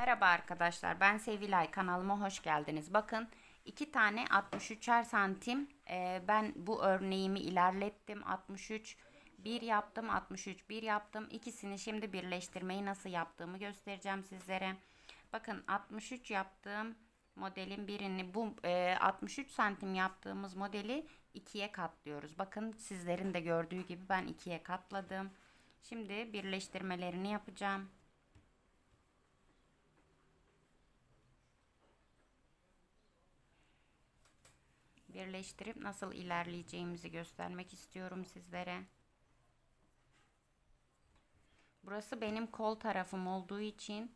Merhaba arkadaşlar ben Sevilay kanalıma hoş geldiniz. Bakın iki tane 63'er santim Ee, ben bu örneğimi ilerlettim 63 bir yaptım 63 bir yaptım ikisini şimdi birleştirmeyi nasıl yaptığımı göstereceğim sizlere. Bakın 63 yaptığım modelin birini bu e, 63 santim yaptığımız modeli ikiye katlıyoruz. Bakın sizlerin de gördüğü gibi ben ikiye katladım. Şimdi birleştirmelerini yapacağım. Birleştirip nasıl ilerleyeceğimizi göstermek istiyorum sizlere. Burası benim kol tarafım olduğu için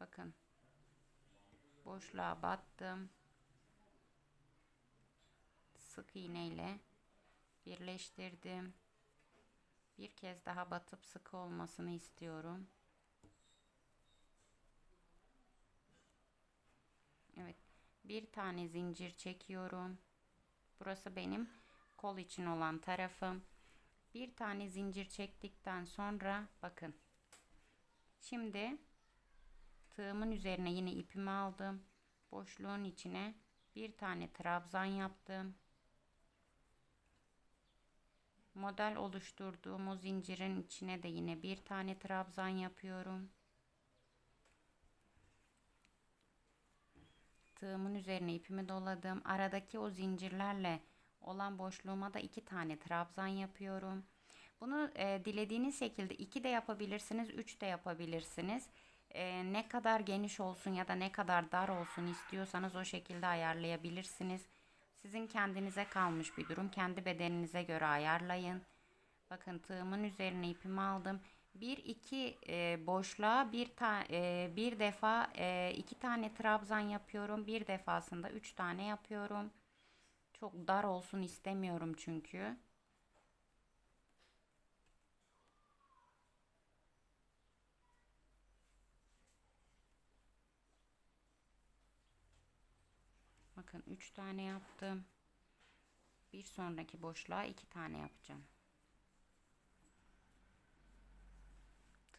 bakın boşluğa battım. Sık iğneyle birleştirdim. Bir kez daha batıp sık olmasını istiyorum. Evet bir tane zincir çekiyorum. Burası benim kol için olan tarafım. Bir tane zincir çektikten sonra bakın. Şimdi tığımın üzerine yine ipimi aldım. Boşluğun içine bir tane trabzan yaptım. Model oluşturduğum o zincirin içine de yine bir tane trabzan yapıyorum. Tığımın üzerine ipimi doladım. Aradaki o zincirlerle olan boşluğuma da iki tane trabzan yapıyorum. Bunu e, dilediğiniz şekilde iki de yapabilirsiniz, üç de yapabilirsiniz. E, ne kadar geniş olsun ya da ne kadar dar olsun istiyorsanız o şekilde ayarlayabilirsiniz. Sizin kendinize kalmış bir durum. Kendi bedeninize göre ayarlayın. Bakın tığımın üzerine ipimi aldım bir iki e, boşluğa bir ta, e, bir defa e, iki tane trabzan yapıyorum. Bir defasında üç tane yapıyorum. Çok dar olsun istemiyorum çünkü. Bakın üç tane yaptım. Bir sonraki boşluğa iki tane yapacağım.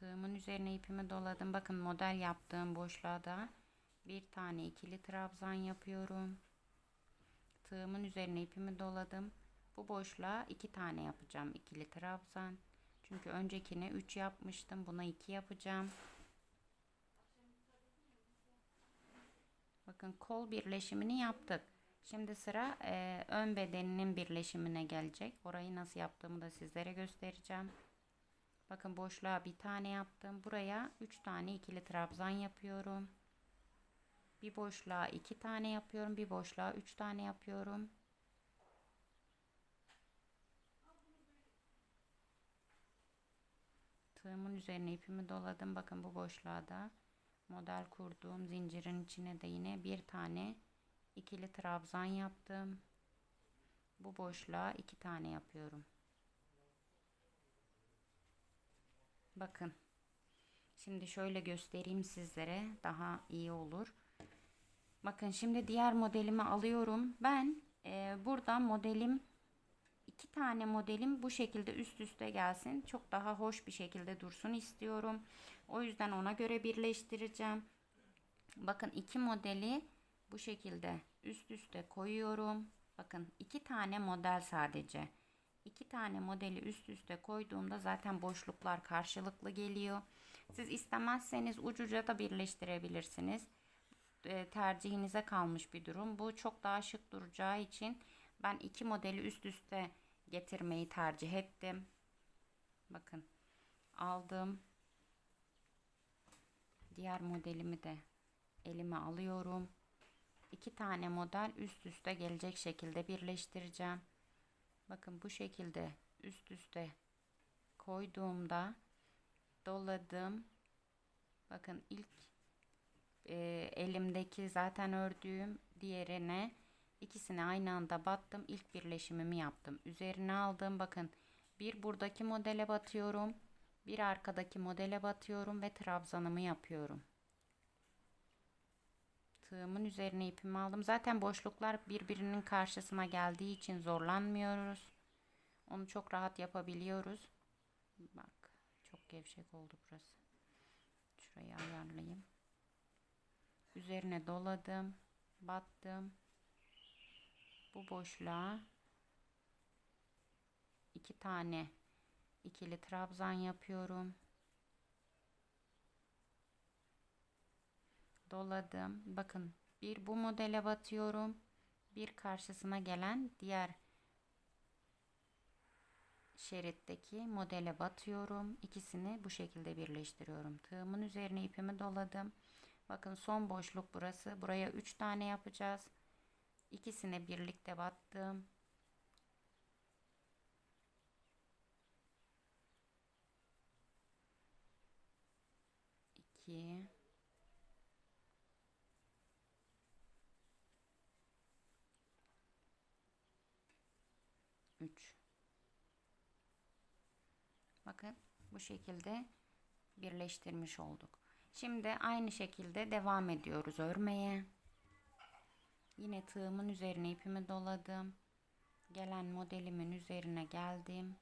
Tığımın üzerine ipimi doladım. Bakın model yaptığım boşluğa da bir tane ikili trabzan yapıyorum. Tığımın üzerine ipimi doladım. Bu boşluğa iki tane yapacağım ikili trabzan. Çünkü öncekine 3 yapmıştım. Buna 2 yapacağım. Bakın kol birleşimini yaptık. Şimdi sıra e, ön bedeninin birleşimine gelecek. Orayı nasıl yaptığımı da sizlere göstereceğim. Bakın boşluğa bir tane yaptım. Buraya 3 tane ikili trabzan yapıyorum. Bir boşluğa 2 tane yapıyorum. Bir boşluğa 3 tane yapıyorum. Tığımın üzerine ipimi doladım. Bakın bu boşluğa da model kurduğum zincirin içine de yine bir tane ikili trabzan yaptım. Bu boşluğa 2 tane yapıyorum. Bakın. Şimdi şöyle göstereyim sizlere. Daha iyi olur. Bakın şimdi diğer modelimi alıyorum. Ben e, burada modelim iki tane modelim bu şekilde üst üste gelsin. Çok daha hoş bir şekilde dursun istiyorum. O yüzden ona göre birleştireceğim. Bakın iki modeli bu şekilde üst üste koyuyorum. Bakın iki tane model sadece iki tane modeli üst üste koyduğumda zaten boşluklar karşılıklı geliyor. Siz istemezseniz ucuca da birleştirebilirsiniz. E, tercihinize kalmış bir durum. Bu çok daha şık duracağı için ben iki modeli üst üste getirmeyi tercih ettim. Bakın aldım. Diğer modelimi de elime alıyorum. İki tane model üst üste gelecek şekilde birleştireceğim. Bakın bu şekilde üst üste koyduğumda doladım. Bakın ilk e, elimdeki zaten ördüğüm diğerine ikisini aynı anda battım. İlk birleşimimi yaptım. Üzerine aldım. Bakın bir buradaki modele batıyorum. Bir arkadaki modele batıyorum ve trabzanımı yapıyorum. Tığımın üzerine ipimi aldım. Zaten boşluklar birbirinin karşısına geldiği için zorlanmıyoruz. Onu çok rahat yapabiliyoruz. Bak çok gevşek oldu burası. tekrarlayayım. Üzerine doladım, battım. Bu boşluğa iki tane ikili trabzan yapıyorum. Doladım. Bakın bir bu modele batıyorum. Bir karşısına gelen diğer şeritteki modele batıyorum. İkisini bu şekilde birleştiriyorum. Tığımın üzerine ipimi doladım. Bakın son boşluk burası. Buraya 3 tane yapacağız. İkisine birlikte battım. İki. Üç. Bakın bu şekilde birleştirmiş olduk. Şimdi aynı şekilde devam ediyoruz örmeye. Yine tığımın üzerine ipimi doladım. Gelen modelimin üzerine geldim.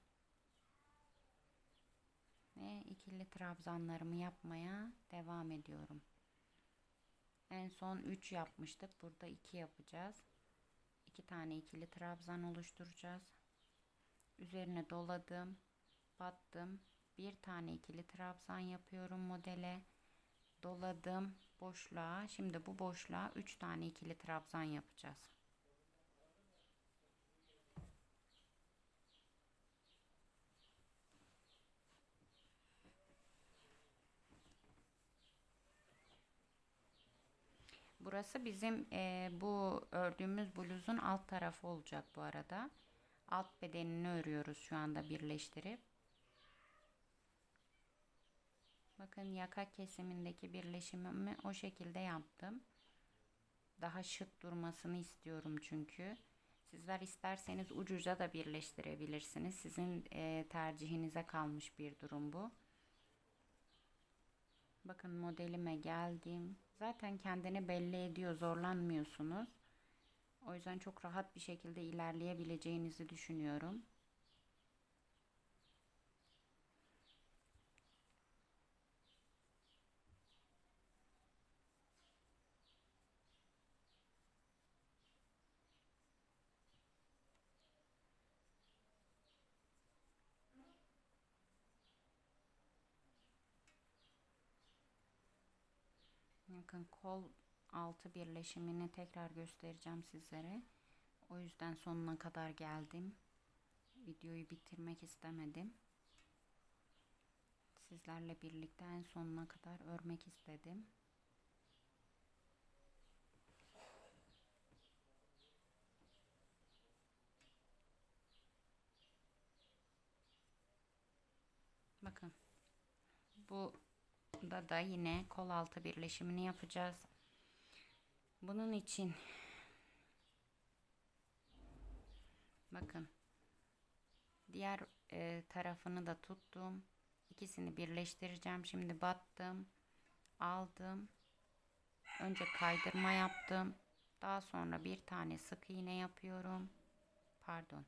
Ve ikili trabzanlarımı yapmaya devam ediyorum. En son 3 yapmıştık. Burada 2 yapacağız. 2 tane ikili trabzan oluşturacağız. Üzerine doladım. Battım. Bir tane ikili trabzan yapıyorum modele. Doladım boşluğa. Şimdi bu boşluğa 3 tane ikili trabzan yapacağız. Burası bizim e, bu ördüğümüz bluzun alt tarafı olacak bu arada. Alt bedenini örüyoruz şu anda birleştirip. Bakın yaka kesimindeki birleşimimi o şekilde yaptım. Daha şık durmasını istiyorum çünkü. Sizler isterseniz ucuca da birleştirebilirsiniz. Sizin e, tercihinize kalmış bir durum bu. Bakın modelime geldim. Zaten kendini belli ediyor. Zorlanmıyorsunuz. O yüzden çok rahat bir şekilde ilerleyebileceğinizi düşünüyorum. Bakın kol altı birleşimini tekrar göstereceğim sizlere. O yüzden sonuna kadar geldim. Videoyu bitirmek istemedim. Sizlerle birlikte en sonuna kadar örmek istedim. Bakın. Bu da da yine kol altı birleşimini yapacağız. Bunun için bakın diğer e, tarafını da tuttum. İkisini birleştireceğim. Şimdi battım. Aldım. Önce kaydırma yaptım. Daha sonra bir tane sık iğne yapıyorum. Pardon.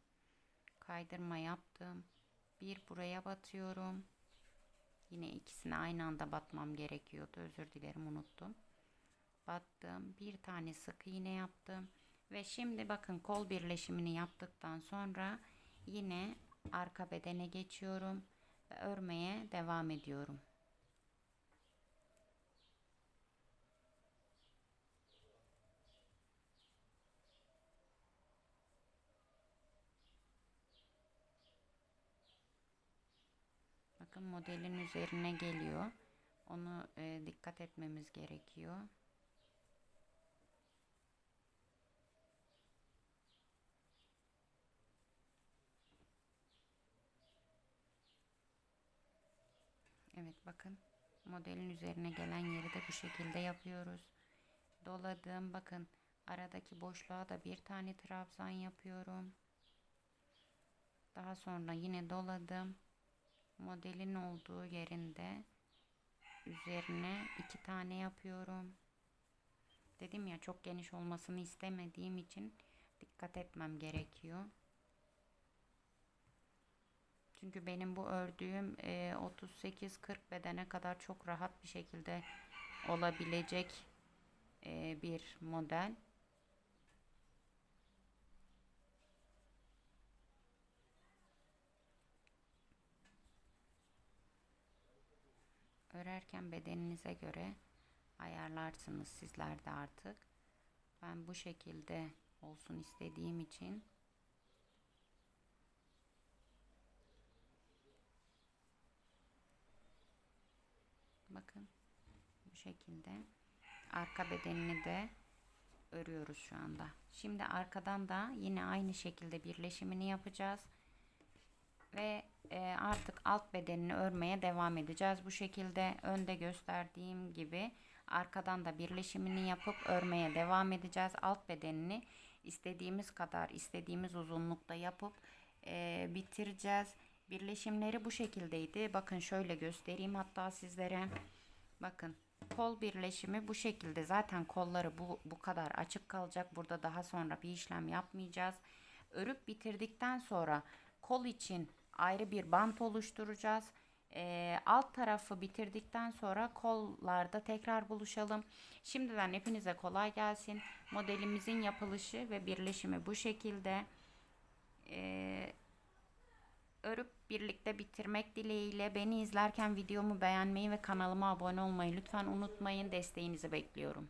Kaydırma yaptım. Bir buraya batıyorum. Yine ikisini aynı anda batmam gerekiyordu. Özür dilerim unuttum. Battım. Bir tane sık iğne yaptım. Ve şimdi bakın kol birleşimini yaptıktan sonra yine arka bedene geçiyorum ve örmeye devam ediyorum. Bakın modelin üzerine geliyor. Onu e, dikkat etmemiz gerekiyor. Evet bakın modelin üzerine gelen yeri de bu şekilde yapıyoruz. Doladım bakın aradaki boşluğa da bir tane trabzan yapıyorum. Daha sonra yine doladım modelin olduğu yerinde üzerine iki tane yapıyorum. Dedim ya çok geniş olmasını istemediğim için dikkat etmem gerekiyor. Çünkü benim bu ördüğüm 38-40 bedene kadar çok rahat bir şekilde olabilecek bir model. Örerken bedeninize göre ayarlarsınız sizler de artık. Ben bu şekilde olsun istediğim için bakın bu şekilde arka bedenini de örüyoruz şu anda. Şimdi arkadan da yine aynı şekilde birleşimini yapacağız ve e, artık alt bedenini örmeye devam edeceğiz. Bu şekilde önde gösterdiğim gibi arkadan da birleşimini yapıp örmeye devam edeceğiz. Alt bedenini istediğimiz kadar istediğimiz uzunlukta yapıp e, bitireceğiz. Birleşimleri bu şekildeydi. Bakın şöyle göstereyim hatta sizlere. Bakın kol birleşimi bu şekilde. Zaten kolları bu, bu kadar açık kalacak. Burada daha sonra bir işlem yapmayacağız. Örüp bitirdikten sonra kol için ayrı bir bant oluşturacağız. Ee, alt tarafı bitirdikten sonra kollarda tekrar buluşalım. Şimdiden hepinize kolay gelsin. Modelimizin yapılışı ve birleşimi bu şekilde. Ee, örüp birlikte bitirmek dileğiyle beni izlerken videomu beğenmeyi ve kanalıma abone olmayı lütfen unutmayın. Desteğinizi bekliyorum.